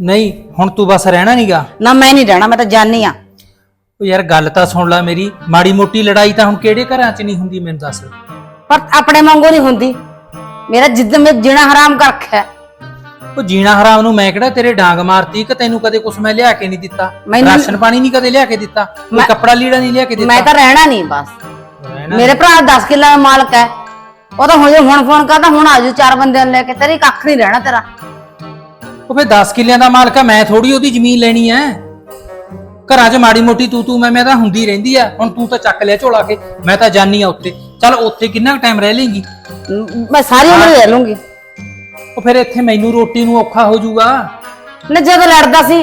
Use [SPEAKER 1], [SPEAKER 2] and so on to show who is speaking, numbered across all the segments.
[SPEAKER 1] ਨਹੀਂ ਹੁਣ ਤੂੰ ਬਸ ਰਹਿਣਾ ਨਹੀਂਗਾ
[SPEAKER 2] ਨਾ ਮੈਂ ਨਹੀਂ ਰਹਿਣਾ ਮੈਂ ਤਾਂ ਜਾਣੀ ਆ।
[SPEAKER 1] ਉਹ ਯਾਰ ਗੱਲ ਤਾਂ ਸੁਣ ਲੈ ਮੇਰੀ ਮਾੜੀ ਮੋਟੀ ਲੜਾਈ ਤਾਂ ਹੁਣ ਕਿਹੜੇ ਘਰਾਂ 'ਚ ਨਹੀਂ ਹੁੰਦੀ ਮੈਨੂੰ ਦੱਸ।
[SPEAKER 2] ਪਰ ਆਪਣੇ ਵਾਂਗੂ ਨਹੀਂ ਹੁੰਦੀ। ਮੇਰਾ ਜਿੱਦ ਮੈਂ ਜੀਣਾ ਹਰਾਮ ਕਰ ਰੱਖਿਆ
[SPEAKER 1] ਉਹ ਜੀਣਾ ਹਰਾਮ ਨੂੰ ਮੈਂ ਕਿਹੜਾ ਤੇਰੇ ਡਾਂਗ ਮਾਰਤੀ ਕਿ ਤੈਨੂੰ ਕਦੇ ਕੁਛ ਮੈਂ ਲਿਆ ਕੇ ਨਹੀਂ ਦਿੱਤਾ?
[SPEAKER 2] ਮੈਨੂੰ-
[SPEAKER 1] ਰਾਸ਼ਨ ਪਾਣੀ ਨਹੀਂ ਕਦੇ ਲਿਆ ਕੇ ਦਿੱਤਾ? ਕੋਈ
[SPEAKER 2] ਮੈਂ-
[SPEAKER 1] ਕੱਪੜਾ ਲੀੜਾ ਨਹੀਂ ਲਿਆ ਕੇ ਦਿੱਤਾ?
[SPEAKER 2] ਮੈਂ ਤਾਂ ਰਹਿਣਾ ਨਹੀਂ ਬਸ।
[SPEAKER 1] ਰਹਿਣਾ
[SPEAKER 2] ਮੇਰੇ ਭਰਾ 10 ਕਿੱਲਾ ਦਾ ਮਾਲਕ ਹੈ। ਉਹ ਤਾਂ ਹੁਣ ਹੁਣ ਫੋਨ ਕਰਦਾ ਹੁਣ ਆਜੂ ਚਾਰ ਬੰਦਿਆਂ ਨੂੰ ਲੈ ਕੇ। ਤੇਰੀ ਕੱਖ ਨਹੀਂ ਰਹਿਣਾ ਤੇਰਾ।
[SPEAKER 1] ਉਹ ਫੇ 10 ਕਿੱਲਿਆਂ ਦਾ ਮਾਲਕ ਆ ਮੈਂ ਥੋੜੀ ਉਹਦੀ ਜ਼ਮੀਨ ਲੈਣੀ ਐ। ਘਰਾਂ 'ਚ ਮਾੜੀ ਮੋਟੀ ਤੂੰ ਤੂੰ ਮੈਂ ਮੈਂ ਤਾਂ ਹੁੰਦੀ ਰਹਿੰਦੀ ਆ। ਹੁਣ ਤੂੰ ਤਾਂ ਚੱਕ ਲਿਆ ਝੋਲਾ ਕੇ ਮੈਂ ਤਾਂ ਜਾਨੀ ਆ ਉੱਥੇ। ਚੱਲ ਉੱਥੇ ਕਿੰਨਾ ਟਾਈਮ ਰਹਿ ਲੇਂਗੀ?
[SPEAKER 2] ਮ- ਮੈਂ ਸਾਰੀ ਉਮਰ ਰਹਿ ਲੂੰਗੀ।
[SPEAKER 1] ਉਹ ਫਿਰ ਇੱਥੇ ਮੈਨੂੰ ਰੋਟੀ ਨੂੰ ਔਖਾ ਹੋ ਜਾਊਗਾ।
[SPEAKER 2] ਨਾ ਜਦੋਂ ਲੜਦਾ ਸੀ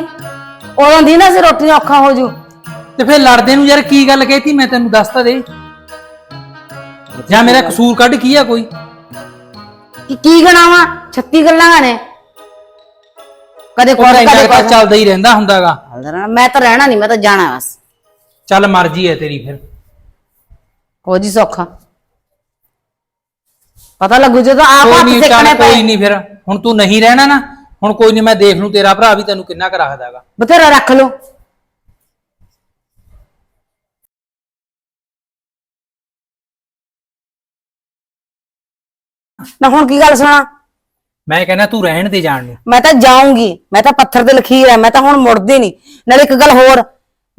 [SPEAKER 2] ਉਦੋਂ ਦੀ ਨਾ ਸੀ ਰੋਟੀ ਨੂੰ ਔਖਾ ਹੋ ਜੂ।
[SPEAKER 1] ਤੇ ਫਿਰ ਲੜਦੇ ਨੂੰ ਯਾਰ ਕੀ ਗੱਲ ਕਹਿਤੀ? ਮੈਂ ਤੈਨੂੰ ਦੱਸ ਤਾਂ ਦੇ। ਜਾਂ ਮੇਰਾ ਕਸੂਰ ਕੱਢ ਕੀ ਆ ਕੋਈ?
[SPEAKER 2] ਕਿ ਕੀ ਗਣਾਵਾ? 36 ਗੱਲਾਂ ਨੇ। ਕਦੇ
[SPEAKER 1] ਇੰਨਾ
[SPEAKER 2] ਕਦੇ
[SPEAKER 1] ਤਾਂ ਚੱਲਦਾ ਹੀ ਰਹਿੰਦਾ ਹੁੰਦਾਗਾ।
[SPEAKER 2] ਮੈਂ ਤਾਂ ਰਹਿਣਾ ਨਹੀਂ ਮੈਂ ਤਾਂ ਜਾਣਾ ਬਸ।
[SPEAKER 1] ਚੱਲ ਮਰਜ਼ੀ ਹੈ ਤੇਰੀ ਫਿਰ।
[SPEAKER 2] ਹੋ ਜੀ ਸੌਖਾ। ਪਤਾ ਲੱਗੂ ਜਦੋਂ ਆਪ
[SPEAKER 1] ਕੋਈ ਨਹੀਂ ਚੱਲ ਕੋਈ
[SPEAKER 2] ਪਏ।
[SPEAKER 1] ਨਹੀਂ ਫਿਰ। ਹੁਣ ਤੂੰ ਨਹੀਂ ਰਹਿਣਾ ਨਾ ਹੁਣ ਕੋਈ ਨਹੀਂ ਮੈਂ ਦੇਖ ਲੂ ਤੇਰਾ ਭਰਾ ਵੀ ਤੈਨੂੰ ਕਿੰਨਾ ਕੁ ਰੱਖਦਾਗਾ।
[SPEAKER 2] ਬਥੇਰਾ ਰੱਖ ਲਓ। ਨਾ ਹੁਣ ਕੀ ਗੱਲ ਸੁਣਾ?
[SPEAKER 1] ਮੈਂ ਕਹਿੰਦਾ ਤੂੰ ਰਹਿਣ ਦੇ ਜਾਣ ਨੂੰ।
[SPEAKER 2] ਮੈਂ ਤਾਂ ਜਾਊਂਗੀ ਮੈਂ ਤਾਂ ਪੱਥਰ ਤੇ ਲਖੀਰ ਹੈ ਮੈਂ ਤਾਂ ਹੁਣ ਮੁੜਦੀ ਨਹੀਂ। ਨਾਲ ਇੱਕ ਗੱਲ ਹੋਰ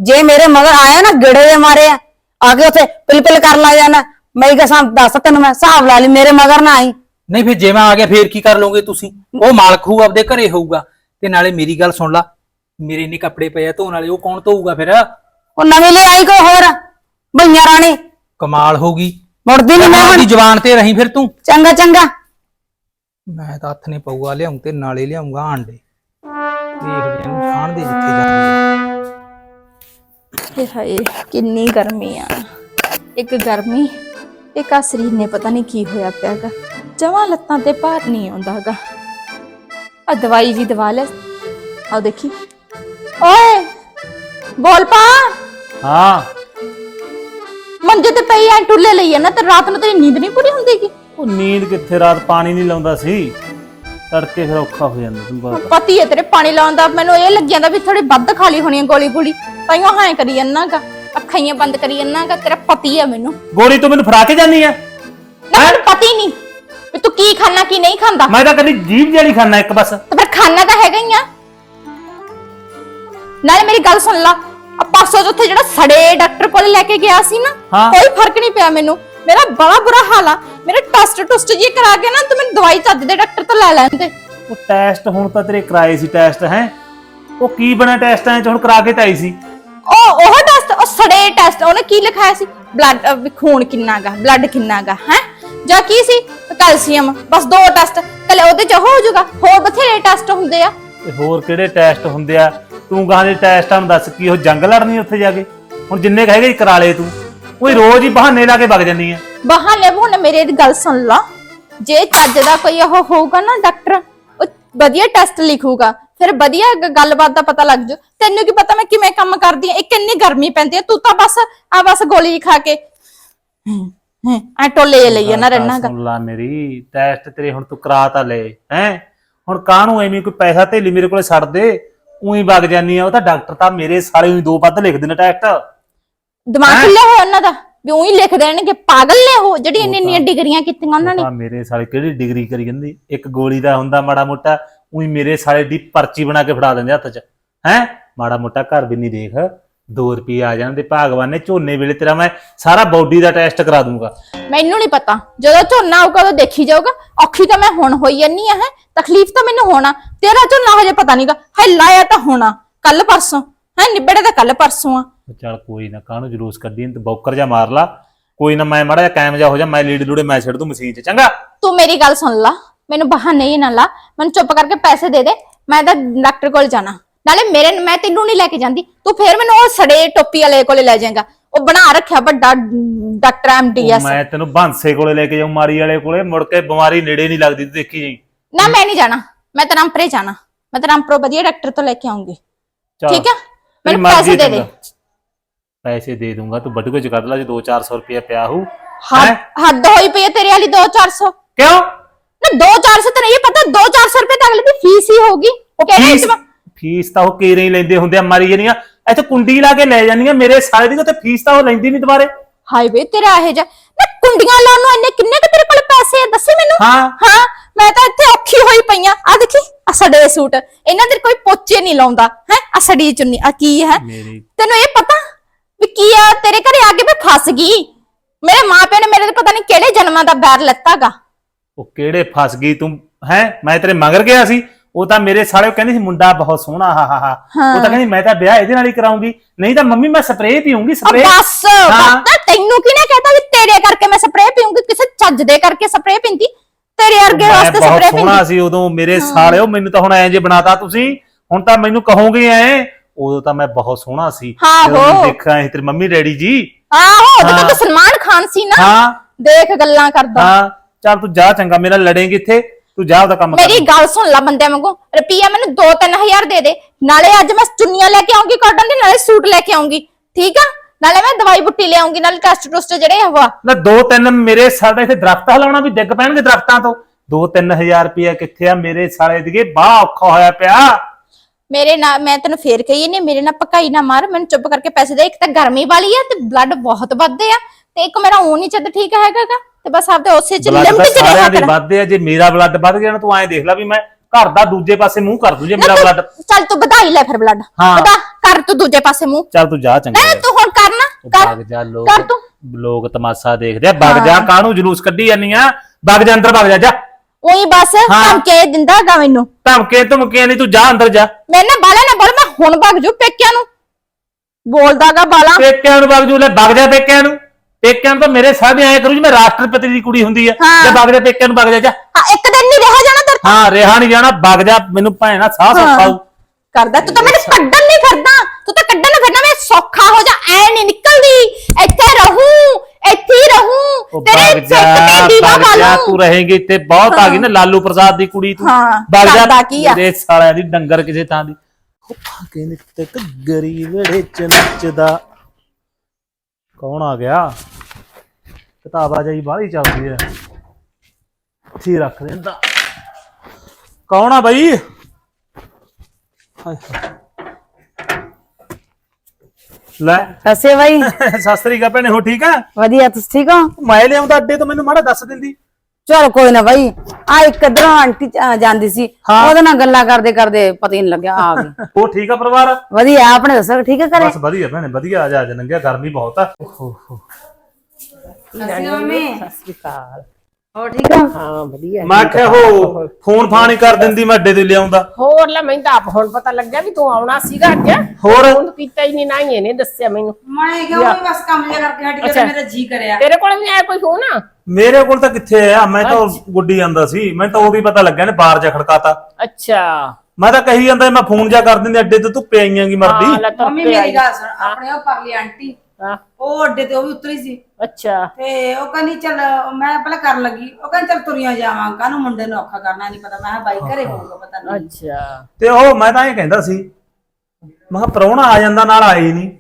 [SPEAKER 2] ਜੇ ਮੇਰੇ ਮਗਰ ਆਇਆ ਨਾ ਗਿੜੇ ਦੇ ਮਾਰੇ ਆ ਆ ਕੇ ਉੱਥੇ ਪਿਲਪਿਲ ਕਰ ਲਾ ਜਾਣਾ। ਮੈਂ ਕਿਹਾ ਸਾਂ ਦੱਸ ਤੈਨੂੰ ਮੈਂ ਹਿਸਾਬ ਲਾ ਲਈ ਮੇਰੇ ਮਗਰ ਨਾ ਆਈ।
[SPEAKER 1] ਨਹੀਂ ਫਿਰ ਜੇ ਮੈਂ ਆ ਗਿਆ ਫੇਰ ਕੀ ਕਰ ਲਓਗੇ ਤੁਸੀਂ? ਉਹ ਮਾਲਕ ਹੋਊ ਆਪਦੇ ਘਰੇ ਹੋਊਗਾ। ਤੇ ਨਾਲੇ ਮੇਰੀ ਗੱਲ ਸੁਣ ਲਾ ਮੇਰੇ ਨੇ ਕੱਪੜੇ ਪਏ ਆ ਧੋਣ ਵਾਲੇ ਉਹ ਕੌਣ ਧੋਊਗਾ ਫਿਰ?
[SPEAKER 2] ਉਹ ਨਵੀਂ ਲਈ ਆਈ ਕੋਈ ਹੋਰ? ਭਈਆ ਰਾਣੀ?
[SPEAKER 1] ਕਮਾਲ ਹੋਊਗੀ।
[SPEAKER 2] ਮੁੜਦੀ ਨਹੀਂ ਮੈਂ ਹੁਣ।
[SPEAKER 1] ਜ਼ੁਬਾਨ ਤੇ ਰਹੀ ਫਿਰ ਤੂੰ।
[SPEAKER 2] ਚੰਗਾ ਚੰਗਾ।
[SPEAKER 1] ਮੈਂ ਤਾਂ ਹੱਥ ਨੇ ਪਊਆ ਲਿਆਉਂ ਤੇ ਨਾਲੇ ਲਿਆਉਂਗਾ ਆਂਡੇ। ਦੇਖਦੇ ਨੂੰ ਖਾਣ ਦੇ ਜਿੱਥੇ ਜਾਂਦੀ
[SPEAKER 3] ਹੇ ਹਾਏ ਕਿੰਨੀ ਗਰਮੀ ਆ। ਇੱਕ ਗਰਮੀ ਇੱਕ ਆ ਸਰੀਰ ਨੇ ਪਤਾ ਨਹੀਂ ਕੀ ਹੋਇਆ ਪਿਆਗਾ ਜਮਾਂ ਲੱਤਾਂ ਤੇ ਭਾਰ ਨਹੀਂ ਆਉਂਦਾਗਾ ਆ ਦਵਾਈ ਵੀ ਦਵਾ ਲੈ। ਆ ਦੇਖੀ। ਓਏ ਬੋਲ ਪਾ।
[SPEAKER 4] ਹਾਂ।
[SPEAKER 3] ਮੰਜੇ ਤੇ ਪਈ ਐ ਟੁੱਲੇ ਲਈ ਆ ਨਾ ਤੇ ਰਾਤ ਨੂੰ ਤੇਰੀ ਨੀਂਦ ਨਹੀਂ ਪੂਰੀ ਹੁੰਦੀਗੀ
[SPEAKER 4] ਉਹ ਨੀਂਦ ਕਿੱਥੇ? ਰਾਤ ਪਾਣੀ ਨਹੀਂ ਲਾਉਂਦਾ ਸੀ। ਤੜਕੇ ਫਿਰ ਔਖਾ ਹੋ ਜਾਂਦਾ ਤੁਹਾਨੂੰ ਪਤਾ
[SPEAKER 3] ਪਤੀ ਹੈ ਤੇਰੇ ਪਾਣੀ ਲਾਉਣ ਦਾ। ਮੈਨੂੰ ਇਹ ਲੱਗ ਜਾਂਦਾ ਵੀ ਥੋੜੀ ਵੱਧ ਖਾ ਲਈ ਹੋਣੀ ਆ ਗੋਲੀ ਗੋਲੀ। ਤਾਈਓ ਹਾਂ ਕਰੀ ਜੰਨਾਗਾ ਅੱਖਾਂ ਹੀ ਬੰਦ ਕਰੀ ਜੰਨਾਗਾ ਤੇਰਾ ਪਤੀ ਹੈ ਮੈਨੂੰ।
[SPEAKER 4] ਗੋਲੀ ਤੂੰ ਮੈਨੂੰ ਫੜਾ ਕੇ ਜਾਨੀ ਆ?
[SPEAKER 3] ਨਾ ਮੈਨੂੰ ਪਤੀ ਨਹੀਂ। ਵੀ ਤੂੰ ਕੀ ਖਾਣਾ ਕੀ ਨਹੀਂ ਖਾਂਦਾ?
[SPEAKER 4] ਮੈਂ ਤਾਂ ਕਦੀ ਜੀਭ ਜਿਹੜੀ ਖਾਨਾ ਇੱਕ ਬਸ।
[SPEAKER 3] ਤੇ ਫਿਰ ਖਾਣਾ ਤਾਂ ਹੈਗਾ ਹੀ ਆ। ਨਾਲੇ ਮੇਰੀ ਗੱਲ ਸੁਣ ਲਾ। ਆ ਪਾਸੋਂ ਉੱਥੇ ਜਿਹੜਾ ਸੜੇ ਡਾਕਟਰ ਕੋਲ ਲੈ ਕੇ ਗਿਆ ਸੀ ਨਾ
[SPEAKER 4] ਹਾਂ।
[SPEAKER 3] ਕੋਈ ਫ਼ਰਕ ਨਹੀਂ ਪਿਆ ਮੈਨੂੰ। ਮੇਰਾ ਬੜਾ ਬੁਰਾ ਹਾਲ ਆ। ਮੇਰੇ ਟੈਸਟ ਟੁਸਟ ਜੀ ਕਰਾ ਕੇ ਨਾ ਤੂੰ ਮੈਨੂੰ ਦਵਾਈ ਚੱਜ ਦੇ ਡਾਕਟਰ ਤੋਂ ਲੈ ਲੈਂਦੇ
[SPEAKER 4] ਉਹ ਟੈਸਟ ਹੁਣ ਤਾਂ ਤੇਰੇ ਕਰਾਏ ਸੀ ਟੈਸਟ ਹੈ? ਉਹ ਕੀ ਬਣਾ ਟੈਸਟਾਂ 'ਚ ਹੁਣ ਕਰਾ ਕੇ ਤਾਈ ਸੀ।
[SPEAKER 3] ਉਹ ਉਹ ਟੈਸਟ ਉਹ ਸੜੇ ਟੈਸਟ ਉਹਨੇ ਕੀ ਲਿਖਾਇਆ ਸੀ? ਬਲੱਡ ਖੂਨ ਕਿੰਨਾਗਾ ਬਲੱਡ ਕਿੰਨਾਗਾ ਹੈ? ਜਾਂ ਕੀ ਸੀ? ਕੈਲਸ਼ੀਅਮ ਬਸ ਦੋ ਟੈਸਟ ਕੱਲੇ ਉਹਦੇ ਚ ਹੋ ਜਾਊਗਾ ਹੋਰ ਬਥੇਰੇ ਟੈਸਟ ਹੁੰਦੇ ਆ।
[SPEAKER 4] ਤੇ ਹੋਰ ਕਿਹੜੇ ਟੈਸਟ ਹੁੰਦੇ ਆ? ਤੂੰ ਗਾਂ ਦੇ ਟੈਸਟਾਂ ਨੂੰ ਦੱਸ ਕੀ ਉਹ ਜੰਗ ਲੜਨੀ ਉੱਥੇ ਜਾ ਕੇ? ਹੁਣ ਜਿੰਨੇ ਕੁ ਹੈਗੇ ਸੀ ਕਰਾ ਲਏ ਤੂੰ। ਕੋਈ ਰੋਜ਼ ਹੀ ਬਹਾਨੇ ਲਾ ਕੇ ਵਗ ਜਾਂਦੀ ਆ।
[SPEAKER 3] ਬਹਾਨੇ ਬਹਾਨੇ ਮੇਰੇ ਗੱਲ ਸੁਣ ਲਾ। ਜੇ ਚੱਜ ਦਾ ਕੋਈ ਉਹ ਹੋਊਗਾ ਨਾ ਡਾਕਟਰ ਉਹ ਵਧੀਆ ਟੈਸਟ ਲਿਖੂਗਾ ਫਿਰ ਵਧੀਆ ਗ- ਗੱਲਬਾਤ ਦਾ ਪਤਾ ਲੱਗ ਜੂ। ਤੈਨੂੰ ਕੀ ਪਤਾ ਮੈਂ ਕਿਵੇਂ ਕੰਮ ਕਰਦੀ ਆ ਇੱਕ ਇੰਨੀ ਗਰਮੀ ਪੈਂਦੀ ਆ ਤੂੰ ਤਾਂ ਬਸ ਆ ਬਸ ਗੋਲੀ ਜਿਹੀ ਖਾ ਕੇ। ਆ ਟੋਲੇ ਜਿਹੇ ਲਈ ਨਾ ਰਹਿਣਾਗਾ
[SPEAKER 4] ਸੁਣ ਲਾ ਮੇਰੀ ਟੈਸਟ ਤੇਰੇ ਹੁਣ ਤੂੰ ਕਰਾ ਤਾਂ ਲਏ ਹੈ? ਹੁਣ ਕਾਹਨੂੰ ਐਵੇਂ ਕੋਈ ਪੈਸਾ ਧੇਲੀ ਮੇਰੇ ਕੋਲੇ ਛੱਡ ਦੇ ਉਹੀ ਵਗ ਜਾਨੀ ਆ ਉਹ ਤਾਂ ਡਾਕਟਰ ਤਾਂ ਮੇਰੇ ਸਾਲੇ ਨੂੰ ਦੋ ਵੱਧ ਲਿਖਦੇ ਨੇ ਟੈਸਟ।
[SPEAKER 3] ਦਿਮਾਗ
[SPEAKER 4] ਹੈਂ?
[SPEAKER 3] ਖੁੱਲਿਆ ਹੋਇਆ ਉਹਨਾਂ ਦਾ? ਵੀ ਉਹੀ ਲਿਖ ਦੇਣਗੇ ਪਾਗਲ ਨੇ ਉਹ ਜਿਹੜੀ ਇੰਨੀ ਇੰਨੀਆਂ ਡਿਗਰੀਆਂ ਕੀਤੀਆਂ ਉਹਨਾਂ ਨੇ।
[SPEAKER 4] ਤਾਂ ਮੇਰੇ ਸਾਲੇ ਕਿਹੜੀ ਡਿਗਰੀ ਕਰੀ ਜਾਂਦੀ? ਇੱਕ ਗੋਲੀ ਦਾ ਹੁੰਦਾ ਮਾੜਾ ਮੋਟਾ ਉਹੀ ਮੇਰੇ ਸਾਲੇ ਦੀ ਪਰਚੀ ਬਣਾ ਕੇ ਫੜਾ ਦਿੰਦੇ ਹੱਥ 'ਚ। ਹੈ? ਮਾੜਾ ਮੋਟਾ ਘਰ ਵੀ ਨਹੀਂ ਦੇਖ। 2 ਰੁਪਏ ਆ ਜਾਣ ਤੇ ਭਗਵਾਨ ਨੇ ਝੋਨੇ ਵੇਲੇ ਤੇਰਾ ਮੈਂ ਸਾਰਾ ਬਾਡੀ ਦਾ ਟੈਸਟ ਕਰਾ ਦੂੰਗਾ।
[SPEAKER 3] ਮੈਨੂੰ ਨਹੀਂ ਪਤਾ। ਜਦੋਂ ਝੋਨਾ ਆਊਗਾ ਉਦੋਂ ਦੇਖੀ ਜਾਊਗਾ। ਔਖੀ ਤਾਂ ਮੈਂ ਹੁਣ ਹੋਈ ਜੰਨੀ ਆ ਹੈ? ਤਕਲੀਫ ਤਾਂ ਮੈਨੂੰ ਹੋਣਾ। ਤੇਰਾ ਝੋਨਾ ਹਜੇ ਪਤਾ ਨਹੀਂਗਾ ਹੈ ਲਾਇਆ ਤਾਂ ਹੋਣਾ। ਕੱਲ ਪਰਸੋਂ। ਹੈ? ਨਿਬੜੇ ਤਾਂ ਕੱਲ ਪਰਸੋਂ ਆ।
[SPEAKER 4] ਚੱਲ ਕੋਈ ਨਾ ਕਾਹਨੂੰ ਜਲੂਸ ਕੱਢੀ ਤੇ ਬੌਕਰ ਜਾ ਮਾਰ ਲਾ। ਕੋਈ ਨਾ ਮੈਂ ਮਾੜਾ ਜਿਹਾ ਕਾਇਮ ਜਾ ਹੋ ਜਾ ਮੈਂ ਲੀੜੇ ਲੂੜੇ ਮੈਂ ਛੱਡ ਦੂੰ ਮਸ਼ੀਨ 'ਚ ਚੰਗਾ?
[SPEAKER 3] ਤੂੰ ਮੇਰੀ ਗੱਲ ਸੁਣ ਲਾ ਮੈਨੂੰ ਬਹਾਨੇ ਹੀ ਨਾ ਲਾ ਮੈਨੂੰ ਚੁੱਪ ਕਰਕੇ ਪੈਸੇ ਦੇ ਦੇ ਮੈਂ ਤਾਂ ਡਾਕਟਰ ਕੋਲ ਜਾਣਾ। ਨਾਲੇ ਮੇਰੇ ਮੈਂ ਤੈਨੂੰ ਨਹੀਂ ਲੈ ਕੇ ਜਾਂਦੀ ਤੂੰ ਫੇਰ ਮੈਨੂੰ ਉਹ ਸੜੇ ਟੋਪੀ ਵਾਲੇ ਕੋਲੇ ਲੈ ਜਾਏਗਾ। ਉਹ ਬਣਾ ਰੱਖਿਆ ਵੱਡਾ ਡਾਕਟਰ ਐਮਡੀਐਸ
[SPEAKER 4] ਮੈਂ ਤੈਨੂੰ ਬਾਂਸੇ ਕੋਲੇ ਲੈ ਕੇ ਜਾਉਂ ਮਾਰੀ ਵਾਲੇ ਕੋਲੇ ਮੁੜ ਕੇ ਬਿਮਾਰੀ ਨੇੜੇ ਨਹੀਂ ਲੱਗਦੀ ਤੂੰ ਦੇਖੀ ਜਾਈ।
[SPEAKER 3] ਨਾ ਮੈਂ ਨਹੀਂ ਜਾਣਾ ਮੈਂ ਤਾਂ ਰਾਮਪੁਰੇ ਜਾਣਾ। ਮੈਂ ਤਾਂ ਰਾਮਪੁਰ ਵਧੀਆ ਡਾਕਟਰ ਤੋਂ ਲੈ ਕੇ ਆਉਂਗੀ ਠੀਕ ਆ?
[SPEAKER 4] ਤੇਰੀ
[SPEAKER 3] ਮੈਨੂੰ ਪੈਸੇ ਦੇ ਦੇ।
[SPEAKER 4] ਪੈਸੇ ਦੇ ਦੂੰਗਾ ਤੂੰ ਬਟੂਏ ਚ ਕੱਢ ਲਾ ਜੇ 2-400 ਰੁਪਏ ਪਿਆ ਹੋਊ ਹੈਂ?
[SPEAKER 3] ਹੱਦ ਹੋਈ ਪਈ ਹੈ ਤੇਰੇ ਵਾਲੀ 2-400
[SPEAKER 4] ਕਿਉਂ?
[SPEAKER 3] ਨਾ 2-400 ਤਾਂ ਨਹੀਂ ਪਤਾ 2-400 ਰੁਪਏ ਤਾਂ ਅਗਲੇ ਦੀ ਫੀਸ ਹੀ
[SPEAKER 4] ਉਹ
[SPEAKER 3] ਕਿਹੜੇ
[SPEAKER 4] ਫੀਸ
[SPEAKER 3] ਇਤਮਾ-
[SPEAKER 4] ਫੀਸ ਤਾਂ ਉਹ ਕੇਰੇ ਹੀ ਲੈਂਦੇ ਹੁੰਦੇ ਆ ਮਾਰੀ ਜਾਨੀਆਂ। ਇੱਥੇ ਕੁੰਡੀ ਲਾ ਕੇ ਲੈ ਜਾਂਦੀਆਂ ਮੇਰੇ ਸਾਲੇ ਦੀ ਤੇ ਫੀਸ ਤਾਂ ਉਹ ਲੈਂਦੀ ਨਹੀਂ ਦੁਬਾਰੇ।
[SPEAKER 3] ਹਾਏ ਵੇ ਤੇਰਾ ਇਹ ਜਾ ਨਾ ਕੁੰਡੀਆਂ ਲਾਉਣ ਨੂੰ ਇੰਨੇ ਕਿੰਨੇ ਕੁ ਤੇਰੇ ਕੋਲ ਪੈਸੇ ਆ ਦੱਸੇ ਮੈਨੂੰ?
[SPEAKER 4] ਹਾਂ।
[SPEAKER 3] ਹਾਂ ਮੈਂ ਤਾਂ ਇੱਥੇ ਔਖੀ ਹੋਈ ਪਈਆਂ ਆ। ਦੇਖੀ ਆ ਸਾਡੇ ਸੂਟ। ਇਹਨਾਂ ਦੇ ਕੋਈ ਪੋਚੇ ਨਹੀਂ ਲਾਉਂਦਾ ਹੈ? ਆ ਸੜੀ ਚੁੰਨੀ ਆ ਕੀ ਹੈ?
[SPEAKER 4] ਮੇਰੀ
[SPEAKER 3] ਤੈਨੂੰ ਇਹ ਕੀ ਆ? ਤੇਰੇ ਘਰੇ ਆ ਕੇ ਮੈਂ ਫਸ ਗਈ। ਮੇਰੇ ਮਾਪਿਆਂ ਨੇ ਮੇਰੇ ਤੇ ਪਤਾ ਨਹੀਂ ਕਿਹੜੇ ਜਨਮਾਂ ਦਾ ਬੈਰ ਲੱਤਾਗਾ।
[SPEAKER 4] ਉਹ ਕਿਹੜੇ ਫਸ ਗਈ ਤੂੰ? ਹੈ? ਮੈਂ ਤੇਰੇ ਮਗਰ ਗਿਆ ਸੀ। ਉਹ ਤਾਂ ਮੇਰੇ ਸਾਲੇ ਕਹਿੰਦੀ ਸੀ ਮੁੰਡਾ ਬਹੁਤ ਸੋਹਣਾ ਹਾ ਹਾ ਹਾ। ਉਹ ਤਾਂ ਕਹਿੰਦੀ ਮੈਂ ਤਾਂ ਵਿਆਹ ਇਹਦੇ ਨਾਲ ਹੀ ਕਰਾਉਂਗੀ। ਨਹੀਂ ਤਾਂ ਮੰਮੀ ਮੈਂ ਸਪਰੇਅ ਪੀਉਂਗੀ ਸਪਰੇਅ
[SPEAKER 3] ਬਸ ਪਤਾ ਤੈਨੂੰ ਕਿਹਨੇ ਕਹਿਤਾ ਵੀ ਤੇਰੇ ਕਰਕੇ ਮੈਂ ਸਪਰੇਅ ਪੀਉਂਗੀ ਕਿਸੇ ਚੱਜ ਦੇ ਕਰਕੇ ਸਪਰੇਅ ਪੀਂਦੀ। ਤੇਰੇ ਵਰਗੇ
[SPEAKER 4] ਮੈਂ
[SPEAKER 3] ਵਾਸਤੇ
[SPEAKER 4] ਬਹੁਤ
[SPEAKER 3] ਸਪਰੇਅ
[SPEAKER 4] ਸੋਹਣਾ
[SPEAKER 3] ਪੀਂਦੀ।
[SPEAKER 4] ਸੀ ਉਦੋਂ। ਮੇਰੇ ਸਾਲਿਓ ਮੈਨੂੰ ਤਾਂ ਹੁਣ ਐਂ ਜੇ ਬਣਾਤਾ ਤੁਸੀਂ ਹੁਣ ਤਾਂ ਮੈਨੂੰ ਕਹੋਗੇ ਐ। ਉਦੋਂ ਤਾਂ ਮੈਂ ਬਹੁਤ ਸੋਹਣਾ ਸੀ।
[SPEAKER 3] ਆਹੋ।
[SPEAKER 4] ਜਦੋਂ ਦੇਖਿਆ ਸੀ ਤੇਰੀ ਮੰਮੀ ਡੈਡੀ ਜੀ?
[SPEAKER 3] ਆਹੋ ਉਦੋਂ ਤਾਂ
[SPEAKER 4] ਹਾਂ।
[SPEAKER 3] ਤੂੰ ਸਲਮਾਨ ਖਾਨ ਸੀ ਨਾ।
[SPEAKER 4] ਹਾਂ।
[SPEAKER 3] ਦੇਖ ਗੱਲਾਂ ਕਰਦਾ।
[SPEAKER 4] ਹਾਂ ਚੱਲ ਤੂੰ ਜਾ ਚੰਗਾ ਮੇਰਾ ਲੜੇਂਗੀ ਇੱਥੇ। ਤੂੰ ਜਾ ਉਹਦਾ ਕੰਮ ਕਰ।
[SPEAKER 3] ਮੇਰੀ ਗੱਲ ਸੁਣ ਲੈ ਬੰਦਿਆਂ ਵਾਂਗੂ। ਰੁਪਈਆ ਮੈਨੂੰ 2-3000 ਦੇ ਦੇ। ਨਾਲੇ ਅੱਜ ਮੈਂ ਚੁੰਨੀਆਂ ਲੈ ਕੇ ਆਉਂਗੀ ਕਾਟਨ ਦੀ ਨਾਲੇ ਸੂਟ ਲੈ ਕੇ ਆਉਂਗੀ। ਠੀਕ ਆ? ਨਾਲੇ ਮੈਂ ਦਵਾਈ ਬੁੱਟੀ ਲੈ ਆਉਂਗੀ ਨਾਲੇ ਟੈਸਟ ਟੁਸਟ ਜਿਹੜੇ ਆ ਵਾ।
[SPEAKER 4] ਨਾ ਦੋ ਤਿੰਨ ਮੇਰੇ ਸਾਡੇ ਇੱਥੇ ਦਰਖਤ ਹਲਾਉਣਾ ਵੀ ਡਿੱਗ ਪੈਣਗੇ ਦਰਖਤਾਂ ਤੋਂ। ਦੋ ਤਿੰਨ ਹਜ਼ਾਰ ਰੁਪਇਆ ਕਿੱਥੇ ਆ ਮੇਰੇ ਸਾਲੇ ਦੀਏ ਬਾਹ ਔਖਾ ਹੋਇਆ ਪਿਆ।
[SPEAKER 3] ਮੇਰੇ ਨਾਲ ਮੈਂ ਤੈਨੂੰ ਫੇਰ ਕਹੀ ਨੇ ਮੇਰੇ ਨਾਲ ਪਕਾਈ ਨਾ ਮਾਰ ਮੈਨੂੰ ਚੁੱਪ ਕਰਕੇ ਪੈਸੇ ਦੇ ਇੱਕ ਤਾਂ ਗਰਮੀ ਵਾਲੀ ਆ ਤੇ ਬਲੱਡ ਬਹੁਤ ਵੱਧਦੇ ਆ ਤੇ ਇੱਕ ਮੇਰਾ ਉਹ ਨਹੀਂ ਚੱਦ ਠੀਕ ਹੈਗਾ ਗਾ ਤੇ ਬਸ ਆਪਦੇ ਉਸੇ ਚ ਲਿਮਟ ਚ ਰਿਹਾ ਕਰ।
[SPEAKER 4] ਵੱਧਦੇ ਆ ਜੇ ਮੇਰਾ ਬਲੱਡ ਵੱਧ ਗਿਆ ਨਾ ਤੂੰ ਐਂ ਦੇਖ ਲੈ ਵੀ ਮੈਂ ਘਰ ਦਾ ਦੂਜੇ ਪਾਸੇ ਮੂੰਹ ਕਰ ਦੂੰ ਜੇ ਮੇਰਾ ਬਲੱਡ
[SPEAKER 3] ਚੱਲ ਤੂੰ ਵਧਾਈ ਲੈ ਫਿਰ ਬਲੱਡ। ਵਧਾ ਕਰ ਤੂੰ ਦੂਜੇ ਪਾਸੇ ਮੂੰਹ।
[SPEAKER 4] ਚੱਲ ਤੂੰ ਜਾ ਚੰਗਾ
[SPEAKER 3] ਨਹੀਂ ਤੂੰ ਹੁਣ ਕਰ ਨਾ ਕਰ
[SPEAKER 4] ਜਾ ਲੋਕ
[SPEAKER 3] ਕਰ ਤੂੰ।
[SPEAKER 4] ਲੋਕ ਤਮਾਸ਼ਾ ਦੇਖਦੇ ਆ ਵਗ ਜਾ ਕਾਹਨੂੰ ਜਲੂਸ ਕੱਢੀ ਜਾਂਦੀ ਆ? ਵਗ ਜਾ ਅੰਦਰ ਵਗ ਜਾ ਜਾ।
[SPEAKER 3] ਉਹੀ ਬਸ
[SPEAKER 4] ਹਾਂ।
[SPEAKER 3] ਧਮਕੇ ਦਿੰਦਾ ਹੈਗਾ ਮੈਨੂੰ।
[SPEAKER 4] ਧਮਕੇ ਧਮਕੇ ਨਹੀਂ ਤੂੰ ਜਾ ਅੰਦਰ ਜਾ।
[SPEAKER 3] ਮੈਂ ਨਾ ਬਾਲਾ ਨਾ ਬੋਲ ਮੈਂ ਹੁਣ ਭੱਗ ਜੂ ਪੇਕਿਆਂ ਨੂੰ। ਬੋਲਦਾਗਾ ਬਾਲਾ।
[SPEAKER 4] ਪੇਕਿਆਂ ਨੂੰ ਵਗ ਜੂ ਲੈ ਵਗ ਜਾ ਪੇਕਿਆਂ ਨੂੰ। ਪੇਕਿਆਂ ਨੂੰ ਤਾਂ ਮੇਰੇ ਸਾਹਮਣੇ ਆਇਆ ਕਰੂ ਜਿਵੇਂ ਰਾਸ਼ਟਰਪਤੀ ਦੀ ਕੁੜੀ ਹੁੰਦੀ ਆ।
[SPEAKER 3] ਹਾਂ।
[SPEAKER 4] ਜੇ ਵਗ ਜਾ ਪੇਕਿਆਂ ਨੂੰ ਵਗ ਜਾ ਜਾ।
[SPEAKER 3] ਹਾਂ ਇੱਕ ਦਿਨ ਨਹੀਂ ਰਹਿ ਜਾਣਾ ਤੇਰੇ ਤੋਂ?
[SPEAKER 4] ਹਾਂ ਰਿਹਾ ਨਹੀਂ ਜਾਣਾ ਵਗ ਜਾ ਮੈਨੂੰ ਭੈਣਾ ਸਾਹ ਹੋਊ।
[SPEAKER 3] ਕਰਦਾ ਤੂੰ ਤਾਂ ਮੈਨੂੰ ਕੱਢਣ ਨਹੀਂ ਫਿਰਦਾ। ਤੂੰ ਤਾਂ ਕੱਢਣ ਫਿਰਨਾ ਮੈਂ ਸੌਖਾ ਹੋ ਜਾ ਐ ਨਹੀਂ ਨਿਕਲਦੀ। ਇੱਥੇ ਰਹੂੰ। ਇੱਥੇ ਹੀ ਰਹੂੰ। ਤੇਰੇ ਸਿੱਖ ਤੇ ਦੀਵਾ ਵਾਲੂ
[SPEAKER 4] ਤੂੰ ਰਹੇਂਗੀ ਇੱਥੇ। ਬਹੁਤ ਆ ਗਈ ਨਾ ਲਾਲੂ ਪ੍ਰਸਾਦ ਦੀ ਕੁੜੀ ਤੂੰ।
[SPEAKER 3] ਹਾਂ, ਕਰਦਾ ਕੀ ਆ?
[SPEAKER 4] ਮੇਰੇ ਸਾਲਿਆਂ ਦੀ ਡੰਗਰ ਕਿਸੇ ਥਾਂ ਦੀ। ਕਹਿੰਦੇ ਤੱਕ ਗਰੀਬੜੇ ਚ ਨੱਚਦਾ। ਕੌਣ ਆ ਗਿਆ? ਕਿਤਾਬਾ ਜਾਈ ਬਾਹਲੀ ਚੱਲਦੀ ਐ ਇੱਥੇ ਹੀ ਰੱਖ ਦਿੰਦਾ ਕੌਣ ਆ ਬਈ? ਹਾਏ ਹਾਏ। ਲੈ।
[SPEAKER 2] ਫਸੇ ਬਾਈ।
[SPEAKER 4] ਸਤਿ ਸ੍ਰੀ ਅਕਾਲ ਭੈਣੇ ਹੋ ਠੀਕ ਆ?
[SPEAKER 2] ਵਧੀਆ ਤੁਸੀਂ ਠੀਕ ਹੋ?
[SPEAKER 4] ਮੈਂ ਲਿਆਉਂਦਾ ਅੱਡੇ ਤੋਂ ਮੈਨੂੰ ਮਾੜਾ ਦੱਸ ਦਿੰਦੀ।
[SPEAKER 2] ਚਲ ਕੋਈ ਨਾ ਬਾਈ ਆ ਇੱਕ ਇਧਰੋਂ ਆਂਟੀ ਜਾਂਦੀ ਸੀ। ਉਹਦੇ ਨਾਲ ਗੱਲਾਂ ਕਰਦੇ ਕਰਦੇ ਪਤਾ ਹੀ ਨਹੀਂ ਲੱਗਿਆ ਆ ਗਈ।
[SPEAKER 4] ਉਹ ਠੀਕ ਆ ਪਰਿਵਾਰ?
[SPEAKER 2] ਵਧੀਆ ਆਪਣੇ ਦੱਸੋ ਠੀਕ ਹੈ ਘਰੇ?
[SPEAKER 4] ਬਸ ਵਧੀਆ ਭੈਣੇ ਵਧੀਆ ਆ ਜਾ ਨੰਗਿਆ ਗਰਮੀ ਬਹੁਤ ਆ। ਓਹੋ ਹੋ
[SPEAKER 2] ਹੋ ਠੀਕ ਆ?
[SPEAKER 5] ਹਾਂ ਵਧੀਆ।
[SPEAKER 4] ਮੈਂ ਕਿਹਾ ਉਹ ਫੋਨ ਫਾਨ ਹੀ ਕਰ ਦਿੰਦੀ ਮੈਂ ਅੱਡੇ ਤੇ ਲਿਆਉਂਦਾ।
[SPEAKER 5] ਹੋਰ ਲੈ ਮੈਨੂੰ ਤਾਂ ਆਪ ਹੁਣ ਪਤਾ ਲੱਗਿਆ ਵੀ ਤੂੰ ਆਉਣਾ ਸੀਗਾ ਅੱਜ।
[SPEAKER 4] ਹੋਰ?
[SPEAKER 5] ਫੋਨ ਕੀਤਾ ਹੀ ਨਹੀਂ ਨਾ ਹੀ ਇਹਨੇ ਦੱਸਿਆ ਮੈਨੂੰ।
[SPEAKER 2] ਮੈਂ ਕਿਹਾ ਉਹ ਬਸ ਕੰਮ ਜਿਹਾ ਕਰਕੇ ਹਟ
[SPEAKER 5] ਅੱਛਾ।
[SPEAKER 2] ਮੇਰਾ ਜੀ ਕਰਿਆ।
[SPEAKER 5] ਤੇਰੇ ਕੋਲ ਵੀ ਨਹੀਂ ਆਇਆ ਕੋਈ ਫੋਨ?
[SPEAKER 4] ਮੇਰੇ ਕੋਲ ਤਾਂ ਕਿੱਥੇ ਆ ਮੈਂ ਤਾਂ ਗੁੱਡੀ ਜਾਂਦਾ ਸੀ। ਮੈਂ ਤਾਂ ਉਹਦੀ ਪਤਾ ਲੱਗਿਆ ਨੇ ਬਾਹਰ ਜਾ ਖੜਕਾਤਾ।
[SPEAKER 5] ਅੱਛਾ।
[SPEAKER 4] ਮੈਂ ਤਾਂ ਕਹੀ ਜਾਂਦਾ ਮੈਂ ਫੋਨ ਜਾ ਕਰ ਦਿੰਦੀ ਅੱਡੇ ਤੇ ਧੁੱਪੇ ਆਈਆਂ ਕੀ
[SPEAKER 5] ਹਾਂ
[SPEAKER 4] ਮਰਦੀ
[SPEAKER 2] ਮੰਮੀ ਮੇਰੀ
[SPEAKER 5] ਆਈ
[SPEAKER 2] ਗੱਲ ਸੁਣ ਆਪਣੇ ਉਹ ਪਰਲੀ ਆਂਟੀ।
[SPEAKER 5] ਹਾਂ।
[SPEAKER 2] ਉਹ ਅੱਡੇ ਤੇ ਉਹ ਵੀ ਉਤਰੀ ਸੀ।
[SPEAKER 5] ਅੱਛਾ।
[SPEAKER 2] ਤੇ ਉਹ ਕਹਿੰਦੀ ਚੱਲ ਮੈਂ ਪਹਿਲਾਂ ਕਰਨ ਲੱਗੀ। ਉਹ ਕਹਿੰਦੀ ਚੱਲ ਤੁਰੀਆਂ ਜਾਵਾਂ। ਕਾਹਨੂੰ ਮੁੰਡੇ ਨੂੰ ਔਖਾ ਕਰਨਾ? ਨਹੀਂ ਪਤਾ। ਮੈਂ ਕਿਹਾ ਬਾਈ ਘਰੇ ਹੋਊਗਾ ਪਤਾ ਨਹੀਂ।
[SPEAKER 5] ਅੱਛਾ।
[SPEAKER 4] ਤੇ ਉਹ ਮੈਂ ਤਾਂ ਇਹ ਕਹਿੰਦਾ ਸੀ ਮੈਂ ਕਿਹਾ ਪ੍ਰਾਹੁਣਾ ਆ ਜਾਂਦਾ ਨਾਲ ਆਏ ਹੀ ਨਹੀਂ।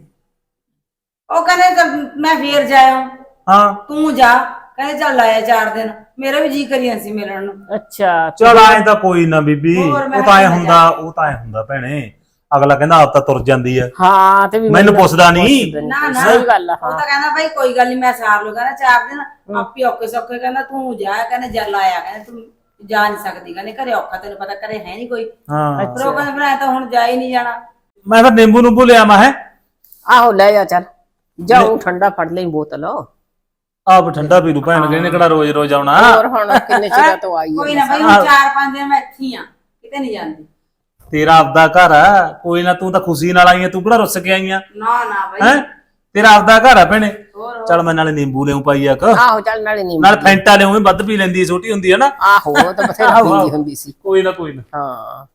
[SPEAKER 2] ਉਹ ਕਹਿੰਦੇ ਚੱਲ ਮੈਂ ਫੇਰ ਜਾਇਆ।
[SPEAKER 4] ਹਾਂ।
[SPEAKER 2] ਤੂੰ ਜਾ। ਕਹਿੰਦੇ ਚੱਲ ਆਇਆ ਚਾਰ ਦਿਨ। ਮੇਰਾ ਵੀ ਜੀ ਕਰੀਆਂ ਸੀ ਮਿਲਣ ਨੂੰ।
[SPEAKER 5] ਅੱਛਾ।
[SPEAKER 4] ਚਲ ਆਏ ਤਾਂ ਕੋਈ ਨਾ ਬੀਬੀ।
[SPEAKER 2] ਹੋਰ ਮੈਂ
[SPEAKER 4] ਉਹ ਤਾਂ ਐ ਹੁੰਦਾ ਉਹ ਤਾਂ ਐ ਹੁੰਦਾ ਭੈਣੇ। ਅਗਲਾ ਕਹਿੰਦਾ ਆਪ ਤਾਂ ਤੁਰ ਜਾਂਦੀ ਐ
[SPEAKER 5] ਹਾਂ ਤੇ ਵੀ
[SPEAKER 4] ਮੈਨੂੰ ਪੁੱਛਦਾ ਨਹੀਂ।
[SPEAKER 5] ਨੀ।
[SPEAKER 2] ਨਾ ਨਾ
[SPEAKER 5] ਸਹੀ ਗੱਲ ਆ
[SPEAKER 2] ਉਹ
[SPEAKER 5] ਹਾਂ।
[SPEAKER 2] ਤਾਂ ਕਹਿੰਦਾ ਭਾਈ ਕੋਈ ਗੱਲ ਨਹੀਂ ਮੈਂ ਸਾਰ ਲੂ ਕਹਿੰਦਾ ਚਾਰ ਦਿਨ। ਆਪੀ ਔਕੇ ਸੌਖੇ ਕਹਿੰਦਾ ਤੂੰ ਜਾ ਕਹਿੰਦਾ ਜਲ ਆਇਆ ਕਹਿੰਦਾ ਤੂੰ ਜਾ ਨਹੀਂ ਸਕਦੀ ਕਹਿੰਦੇ ਘਰੇ ਔਖਾ ਤੈਨੂੰ ਪਤਾ ਘਰੇ ਹੈ ਨਹੀਂ ਕੋਈ।
[SPEAKER 4] ਹਾਂ।
[SPEAKER 2] ਪਰ ਉਹ ਕਹਿੰਦਾ ਫਿਰ ਐਂ ਤਾਂ ਹੁਣ ਜਾ ਹੀ ਨਹੀਂ ਜਾਣਾ।
[SPEAKER 4] ਮੈਂ ਤਾਂ ਨਿੰਬੂ ਨੂੰਬੂ ਲਿਆ ਮੈਂ ਹੈ
[SPEAKER 5] ਆਹੋ ਲੈ ਜਾ ਚੱਲ। ਜਾਉ ਠੰਡਾ ਫੜ ਲਈ ਬੋਤਲ।
[SPEAKER 4] ਆਪ ਠੰਡਾ ਪੀ ਲੂ ਭੈਣ ਕਹਿੰਦੇ ਕਿਹੜਾ ਰੋਜ਼ ਰੋਜ਼ ਆਉਣਾ?
[SPEAKER 5] ਹੋਰ ਹੁਣ ਕਿੰਨੇ ਚਿਰਾਂ ਤੋਂ ਆਈ
[SPEAKER 2] ਕੋਈ
[SPEAKER 5] ਹੈ
[SPEAKER 2] ਨਾ ਭਾਈ ਹੁਣ ਚਾਰ ਪੰਜ ਦਿਨ ਮੈਂ ਇੱਥੇ ਹੀ ਆ ਕਿਤੇ ਨਹੀਂ ਜਾਂਦੀ।
[SPEAKER 4] ਤੇਰਾ ਆਪਦਾ ਘਰ ਆ ਕੋਈ ਨਾ ਤੂੰ ਤਾਂ ਖੁਸ਼ੀ ਨਾਲ ਆਈ ਆ ਤੂੰ ਕਿਹੜਾ ਰੁੱਸ ਕੇ ਆਈ ਆ?
[SPEAKER 2] ਨਾ ਨਾ ਭਾਈ
[SPEAKER 4] ਹੈ? ਤੇਰਾ ਆਪਦਾ ਘਰ ਆ ਭੈਣੇ।
[SPEAKER 2] ਹੋਰ
[SPEAKER 4] ਚੱਲ ਮੈਂ ਨਾਲੇ ਨਿੰਬੂ ਲਿਆਉਂ ਪਾਈ ਇੱਕ।
[SPEAKER 5] ਆਹੋ ਚੱਲ ਨਾਲੇ ਨਹੀਂ
[SPEAKER 4] ਨਾਲ ਫੈਂਟਾ ਲਿਆਉਂ ਵੱਧ ਪੀ ਲੈਂਦੀ ਆ, ਛੋਟੀ ਹੁੰਦੀ ਹੈ ਨਾ।
[SPEAKER 5] ਆਹੋ ਉਹ ਤਾਂ ਬਥੇਰਾ
[SPEAKER 4] ਆਹੋ,
[SPEAKER 5] ਪੀਂਦੀ। ਹੁੰਦੀ ਸੀ।
[SPEAKER 4] ਕੋਈ ਨਾ ਕੋਈ ਨਾ।
[SPEAKER 5] ਹਾਂ।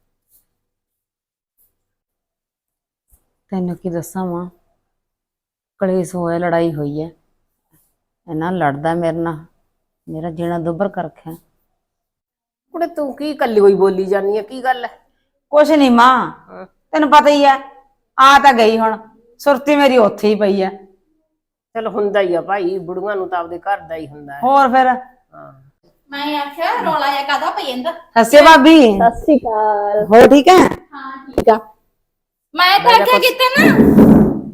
[SPEAKER 2] ਤੈਨੂੰ ਕੀ ਦੱਸਾਂ ਮਾਂ ਕਲੇਸ਼ ਹੋਇਆ ਲੜਾਈ ਹੋਈ ਹੈ ਇਹਨਾਂ ਲੜਦਾ ਮੇਰੇ ਨਾਲ। ਮੇਰਾ ਜੀਣਾ ਦੁੱਬਰ ਕਰ ਰੱਖਿਆ।
[SPEAKER 5] ਕੁੜੇ ਤੂੰ ਕੀ ਕੱਲੀ ਹੋਈ ਬੋਲੀ ਜਾਨੀ ਹੈ ਕੀ ਗੱਲ ਹੈ
[SPEAKER 2] ਕੁਛ ਨਹੀਂ ਮਾਂ। ਤੈਨੂੰ ਪਤਾ ਹੀ ਹੈ ਆ ਤਾਂ ਗਈ ਹੁਣ ਸੁਰਤੀ ਮੇਰੀ ਉੱਥੇ ਹੀ ਪਈ ਹੈ।
[SPEAKER 5] ਚਲ ਹੁੰਦਾ ਹੀ ਆ ਭਾਈ ਬੁੜੀਆਂ ਨੂੰ ਤਾਂ ਆਪਦੇ ਘਰ ਦਾ ਹੀ ਹੁੰਦਾ ਹੈ।
[SPEAKER 2] ਹੋਰ ਫਿਰ?
[SPEAKER 3] ਮੈਂ ਆਖਿਆ ਰੋਲਾ ਜਾਂ ਕਾਦਾ ਪਈ ਜਾਂਦਾ?
[SPEAKER 2] ਹੱਸੇ ਭਾਬੀ।
[SPEAKER 3] ਸਤਿ ਸ਼੍ਰੀ ਅਕਾਲ।
[SPEAKER 2] ਹੋ ਠੀਕ ਹੈ?
[SPEAKER 3] ਹਾਂ ਠੀਕ। ਆ। ਮੈਂ ਤਾਂ ਆਖਿਆ ਕਿਤੇ ਨਾ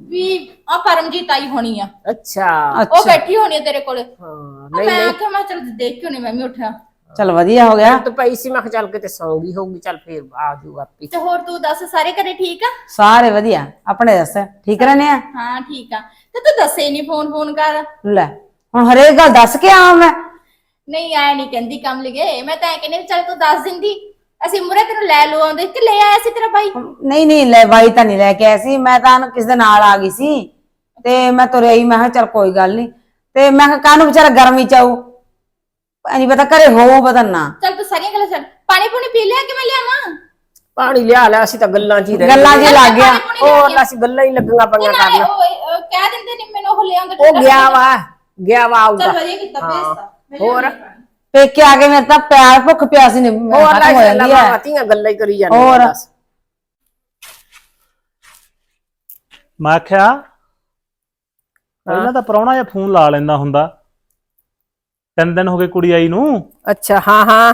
[SPEAKER 3] ਵੀ ਆ ਪਰਮਜੀਤ ਆਈ ਹੋਣੀ ਆ।
[SPEAKER 5] ਅੱਛਾ।
[SPEAKER 3] ਉਹ ਬੈਠੀ ਹੋਣੀ ਆ ਤੇਰੇ ਕੋਲੇ।
[SPEAKER 5] ਹਾਂ
[SPEAKER 3] ਮੈਂ
[SPEAKER 5] ਨਹੀਂ
[SPEAKER 3] ਆਖਿਆ ਮੈਂ ਚੱਲ ਦੇਖ ਕਿਉਂ ਨਹੀਂ ਮੈਂ ਵੀ ਉੱਠਿਆ।
[SPEAKER 2] ਚਲ ਵਧੀਆ ਹੋ ਗਿਆ।
[SPEAKER 5] ਤੂੰ ਪਈ ਸੀ ਮੈਂ ਕਿਹਾ ਚੱਲ ਕਿਤੇ ਸੌਂਗੀ ਹੋਊਗੀ ਚੱਲ ਫੇਰ ਆ ਜਾਊਗਾ ਆਪੇ।
[SPEAKER 3] ਤੇ ਹੋਰ ਤੂੰ ਦੱਸ ਸਾਰੇ ਘਰੇ ਠੀਕ ਆ?
[SPEAKER 2] ਸਾਰੇ ਵਧੀਆ ਆਪਣੇ ਦੱਸ ਠੀਕ ਰਹਿੰਦੇ ਆ?
[SPEAKER 3] ਹਾਂ ਠੀਕ ਆ। ਤੇ ਤੂੰ ਦੱਸੇ ਨਹੀਂ ਫੋਨ ਫੋਨ ਕਰ।
[SPEAKER 2] ਲੈ ਹੁਣ ਹਰੇਕ ਗੱਲ ਦੱਸ ਕੇ ਆਵਾਂ ਮੈਂ।
[SPEAKER 3] ਨਹੀਂ ਆਇਆ ਨਹੀਂ ਕਹਿੰਦੀ ਕੰਮ ਲਗੇ ਮੈਂ ਤਾਂ ਐ ਕਹਿੰਦੀ ਚੱਲ ਤੂੰ ਦੱਸ ਦਿੰਦੀ। ਅਸੀਂ ਮੁਰੇ ਤੈਨੂੰ ਲੈ ਲਓ ਆਉਂਦੇ ਕਿ ਲੈ ਆਇਆ ਸੀ ਤੇਰਾ ਭਾਈ
[SPEAKER 2] ਨਹੀਂ ਨਹੀਂ ਲੈ ਬਾਈ ਤਾਂ ਨਹੀਂ ਲੈ ਕੇ ਆਇਆ ਸੀ। ਮੈਂ ਤਾਂ ਕਿਸੇ ਦੇ ਨਾਲ ਆ ਗਈ ਸੀ। ਤੇ ਮੈਂ ਤੁਰਿਆ ਹੀ ਮੈਂ ਕਿਹਾ ਚੱਲ ਕੋਈ ਗੱਲ ਨਹੀਂ ਤੇ ਮੈਂ ਕਿਹਾ ਕਾਹਨੂੰ ਵਿਚਾਰਾ ਗਰਮੀ ਚ ਆਊ? ਨਹੀਂ ਪਤਾ ਘਰੇ ਹੋਵੋ ਪਤਾ ਨਾ।
[SPEAKER 3] ਚੱਲ ਤੂੰ ਸਾਰੀਆਂ ਗੱਲਾਂ ਛੱਡ। ਪਾਣੀ ਪੂਣੀ ਪੀ ਲਿਆ ਕਿ ਮੈਂ ਲਿਆਵਾਂ?
[SPEAKER 5] ਪਾਣੀ ਲਿਆ ਲਿਆ ਅਸੀਂ ਤਾਂ ਗੱਲਾਂ 'ਚ ਹੀ ਰਹਿ
[SPEAKER 2] ਗੱਲਾਂ 'ਚ ਹੀ। ਲੱਗ ਗਿਆ।
[SPEAKER 5] ਉਹ ਅਸੀਂ ਗੱਲਾਂ ਹੀ ਲੱਗੀਆਂ ਪਈਆਂ
[SPEAKER 3] ਨਾਲੇ
[SPEAKER 5] ਕਰਨ
[SPEAKER 3] ਉਹ ਅਹ, ਕਹਿ ਦਿੰਦੇ ਨੇ ਮੈਨੂੰ ਉਹ ਲੈ ਆਉਂਦੇ
[SPEAKER 5] ਉਹ ਗਿਆ ਵਾ ਗਿਆ ਵਾ
[SPEAKER 3] ਚੱਲ
[SPEAKER 5] ਆਊਗਾ
[SPEAKER 3] ਵਧੀਆ ਕੀਤਾ ਭੇਜਤਾ। ਮੈਂ
[SPEAKER 5] ਹੋਰ?
[SPEAKER 3] ਲਿਆਉਂਦੀ।
[SPEAKER 2] ਪੇਕੇ ਆ ਕੇ ਮੇਰੇ ਤਾਂ ਪਿਆਰ ਭੁੱਖ ਪਿਆਸੀ ਨੇ
[SPEAKER 5] ਉਹ ਅੱਲਾ
[SPEAKER 2] ਖਤਮ ਹੋ ਜਾਂਦੀ ਹੈ।
[SPEAKER 5] ਮਾਤੀਆਂ ਗੱਲਾਂ ਹੀ ਕਰੀ
[SPEAKER 2] ਹੋਰ?
[SPEAKER 5] ਜਾਂਦੇ ਬਸ।
[SPEAKER 4] ਮੈਂ ਆਖਿਆ ਪਹਿਲਾਂ ਤਾਂ ਪ੍ਰਾਹੁਣਾ ਜਿਹਾ ਫੋਨ ਲਾ ਲੈਂਦਾ ਹੁੰਦਾ। ਤਿੰਨ ਦਿਨ ਹੋ ਗਏ ਕੁੜੀ ਆਈ ਨੂੰ।
[SPEAKER 5] ਅੱਛਾ ਹਾਂ ਹਾਂ।